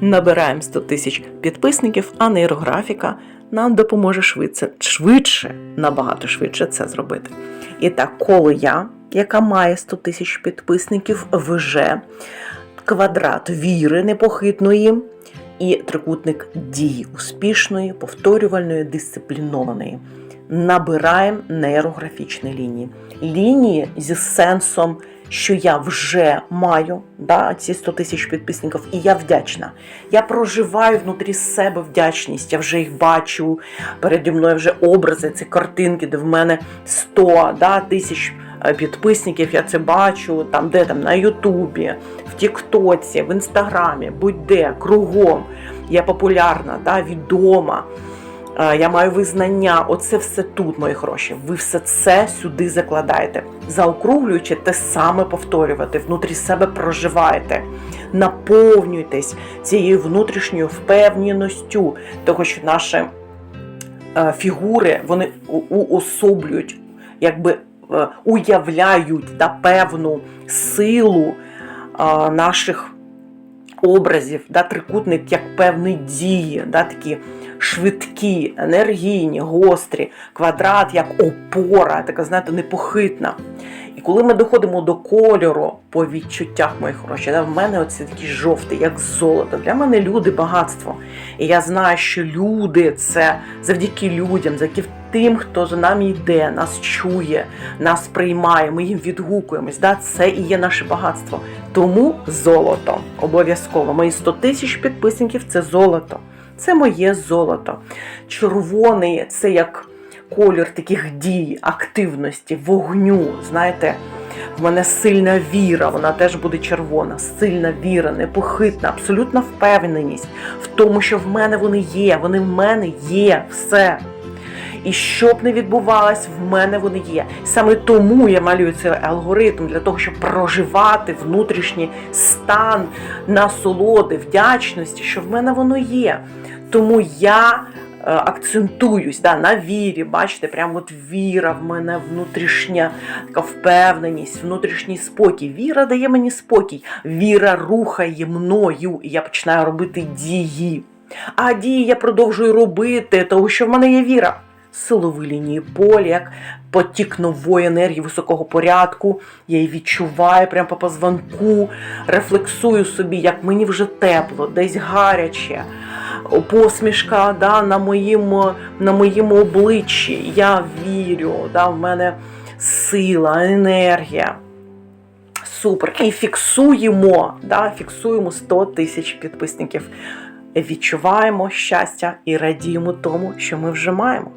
Набираємо 100 тисяч підписників, а нейрографіка нам допоможе швидше, швидше, набагато швидше це зробити. І так, коли я, яка має 100 тисяч підписників, вже квадрат віри непохитної і трикутник дії успішної, повторювальної, дисциплінованої. Набираємо нейрографічні лінії. Лінії зі сенсом, що я вже маю да, ці 100 тисяч підписників, і я вдячна. Я проживаю внутрі себе вдячність, я вже їх бачу. Переді мною вже образи, ці картинки, де в мене 100 да, тисяч е, підписників, я це бачу, там, де там на Ютубі, в Тіктоці, в Інстаграмі, будь-де, кругом. Я популярна, да, відома. Е, Я маю визнання, оце все тут, мої гроші. Ви все це сюди закладаєте. Заокруглюючи, те саме повторювати, внутрі себе проживаєте, наповнюйтесь цією внутрішньою впевненістю, того, що наші е, фігури вони уособлюють, якби е, уявляють та певну силу наших образів, да, трикутник як певні дії, да, такі швидкі, енергійні, гострі, квадрат як опора, така, знаєте, непохитна. Коли ми доходимо до кольору по відчуттях моїх грошей, да, в мене оці такі жовті, як золото. Для мене люди багатство. І я знаю, що люди це завдяки людям, завдяки тим, хто за нами йде, нас чує, нас приймає, ми їм відгукуємось. Да? Це і є наше багатство. Тому золото обов'язково. Мої 100 тисяч підписників це золото. Це моє золото. Червоний це як колір таких дій, активності, вогню. Знаєте, в мене сильна віра, вона теж буде червона, сильна віра, непохитна, абсолютна впевненість в тому, що в мене вони є, вони в мене є, все. І що б не відбувалось, в мене вони є. Саме тому я малюю цей алгоритм для того, щоб проживати внутрішній стан насолоди, вдячності, що в мене воно є. Тому я акцентуюсь да, на вірі. Бачите, прямо от віра в мене внутрішня така впевненість, внутрішній спокій. Віра дає мені спокій, віра рухає мною, і я починаю робити дії. А дії я продовжую робити, тому що в мене є віра. Силові лінії поля, як потік нової енергії високого порядку. Я її відчуваю прямо по позвонку, рефлексую собі, як мені вже тепло, десь гаряче. Посмішка да, на, моїм, на моєму обличчі. Я вірю, да, в мене сила, енергія. Супер. І фіксуємо, да, фіксуємо 100 тисяч підписників. Відчуваємо щастя і радіємо тому, що ми вже маємо.